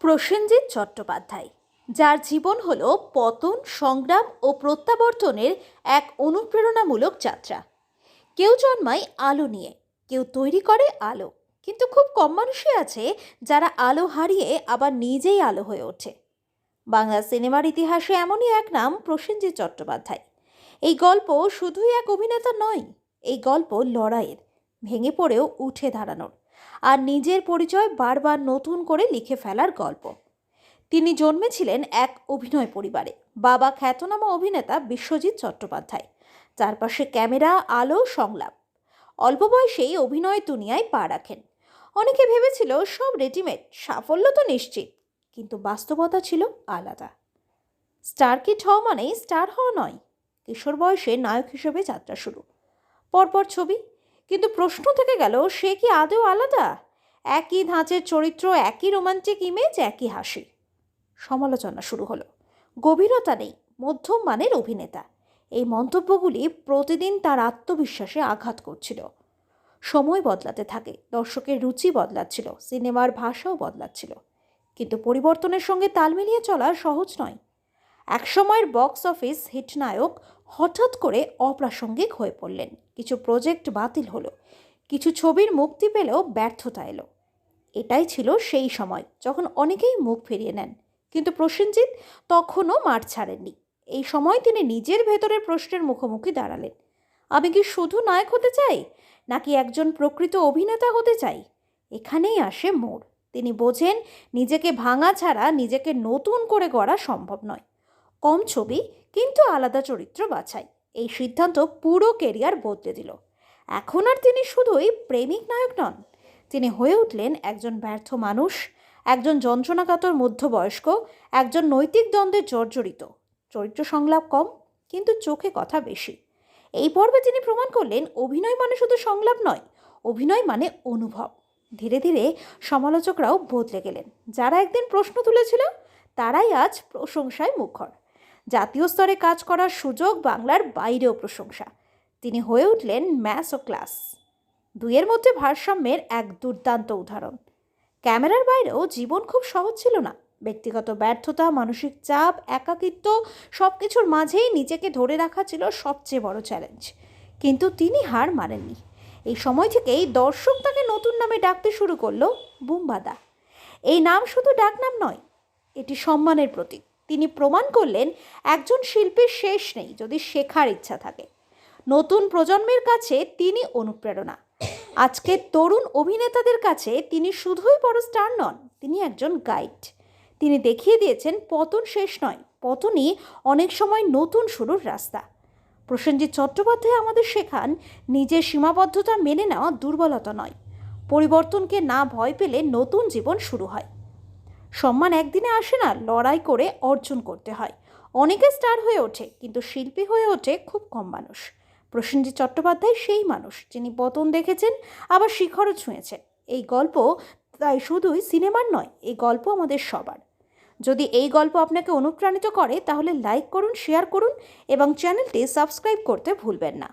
প্রসেনজিৎ চট্টোপাধ্যায়, যার জীবন হলো পতন, সংগ্রাম ও প্রত্যাবর্তনের এক অনুপ্রেরণামূলক যাত্রা। কেউ জন্মায় আলো নিয়ে, কেউ তৈরি করে আলো, কিন্তু খুব কম মানুষই আছে যারা আলো হারিয়ে আবার নিজেই আলো হয়ে ওঠে। বাংলা সিনেমার ইতিহাসে এমনই এক নাম প্রসেনজিৎ চট্টোপাধ্যায়। এই গল্প শুধুই এক অভিনেতা নয়, এই গল্প লড়াইয়ের, ভেঙে পড়েও উঠে দাঁড়ানোর। আর নিজের পরিচয় বারবার নতুন করে লিখে ফেলার গল্প। তিনি জন্মেছিলেন এক অভিনয় পরিবারে। বাবা খ্যাতনামা অভিনেতা বিশ্বজিৎ চট্টোপাধ্যায়। চারপাশে ক্যামেরা, আলো, সংলাপ। অল্প বয়সেই অভিনয় দুনিয়ায় পা রাখেন। অনেকে ভেবেছিল সব রেডিমেড, সাফল্য তো নিশ্চিত, কিন্তু বাস্তবতা ছিল আলাদা। স্টার কিট হওয়া মানেই স্টার হওয়া নয়, কিশোর বয়সে নায়ক হিসেবে যাত্রা শুরু। পরপর ছবি কিন্তু প্রশ্ন থেকে গেল, সে কি আদৌ আলাদা? একই ধাঁচের চরিত্র, একই রোমান্টিক ইমেজ একই হাসি। সমালোচনা শুরু হলো। গভীরতা নেই, মধ্যম মানের অভিনেতা। এই মন্তব্যগুলি প্রতিদিন তার আত্মবিশ্বাসে আঘাত করছিল। সময় বদলাতে থাকে, দর্শকের রুচি বদলাচ্ছিল, সিনেমার ভাষাও বদলাচ্ছিল। কিন্তু পরিবর্তনের সঙ্গে তাল মিলিয়ে চলা সহজ নয়। একসময়ের বক্স অফিস হিট নায়ক হঠাৎ করে অপ্রাসঙ্গিক হয়ে পড়লেন। কিছু প্রজেক্ট বাতিল হলো। কিছু ছবির মুক্তি পেলেও ব্যর্থতা এলো। এটাই ছিল সেই সময় যখন অনেকেই মুখ ফিরিয়ে নেন। কিন্তু প্রসেনজিৎ তখনও মাঠ ছাড়েননি। এই সময় তিনি নিজের ভেতরের প্রশ্নের মুখোমুখি দাঁড়ালেন। আমি কি শুধু নায়ক হতে চাই, নাকি একজন প্রকৃত অভিনেতা হতে চাই? এখানেই আসে মোড়। তিনি বোঝেন, নিজেকে ভাঙা ছাড়া নিজেকে নতুন করে গড়া সম্ভব নয়। কম ছবি, কিন্তু আলাদা চরিত্র বাছাই। এই সিদ্ধান্ত পুরো কেরিয়ার বদলে দিল। এখন আর তিনি শুধুই প্রেমিক নায়ক নন। তিনি হয়ে উঠলেন একজন ব্যর্থ মানুষ, একজন যন্ত্রণাকাতর মধ্যবয়স্ক, একজন নৈতিক দ্বন্দ্বে জর্জরিত। চরিত্র সংলাপ কম, কিন্তু চোখে কথা বেশি। এই পর্বে তিনি প্রমাণ করলেন, অভিনয় মানে শুধু সংলাপ নয়, অভিনয় মানে অনুভব। ধীরে ধীরে সমালোচকরাও বদলে গেলেন। যারা একদিন প্রশ্ন তুলেছিল, তারাই আজ প্রশংসায় মুখর। জাতীয় স্তরে কাজ করার সুযোগ বাংলার বাইরেও প্রশংসা। তিনি হয়ে উঠলেন ম্যাস ও ক্লাস। দুইয়ের মধ্যে ভারসাম্যের এক দুর্দান্ত উদাহরণ। ক্যামেরার বাইরেও জীবন খুব সহজ ছিল না। ব্যক্তিগত ব্যর্থতা, মানসিক চাপ, একাকিত্ব সব কিছুর মাঝেই নিজেকে ধরে রাখা ছিল সবচেয়ে বড় চ্যালেঞ্জ কিন্তু তিনি হার মানেননি। এই সময় থেকেই দর্শক তাকে নতুন নামে ডাকতে শুরু করল বুম্বাদা। এই নাম শুধু ডাকনাম নয়, এটি সম্মানের প্রতীক। তিনি প্রমাণ করলেন একজন শিল্পীর শেষ নেই যদি শেখার ইচ্ছা থাকে। নতুন প্রজন্মের কাছে তিনি অনুপ্রেরণা। আজকের তরুণ অভিনেতাদের কাছে তিনি শুধুই বড় স্টার নন, তিনি একজন গাইড। তিনি দেখিয়ে দিয়েছেন পতন শেষ নয়, পতনই অনেক সময় নতুন শুরুর রাস্তা। প্রসেনজিৎ চট্টোপাধ্যায় আমাদের শেখান, নিজের সীমাবদ্ধতা মেনে নেওয়া দুর্বলতা নয়। পরিবর্তনকে না ভয় পেলে নতুন জীবন শুরু হয়। সম্মান একদিনে আসে না, লড়াই করে অর্জন করতে হয়। অনেকে স্টার হয়ে ওঠে, কিন্তু শিল্পী হয়ে ওঠে খুব কম মানুষ। প্রসেনজিৎ চট্টোপাধ্যায় সেই মানুষ যিনি পতন দেখেছেন, আবার শিখরও ছুঁয়েছেন। এই গল্প তাই শুধুই সিনেমার নয়, এই গল্প আমাদের সবার। যদি এই গল্প আপনাকে অনুপ্রাণিত করে, তাহলে লাইক করুন, শেয়ার করুন এবং চ্যানেলটি সাবস্ক্রাইব করতে ভুলবেন না।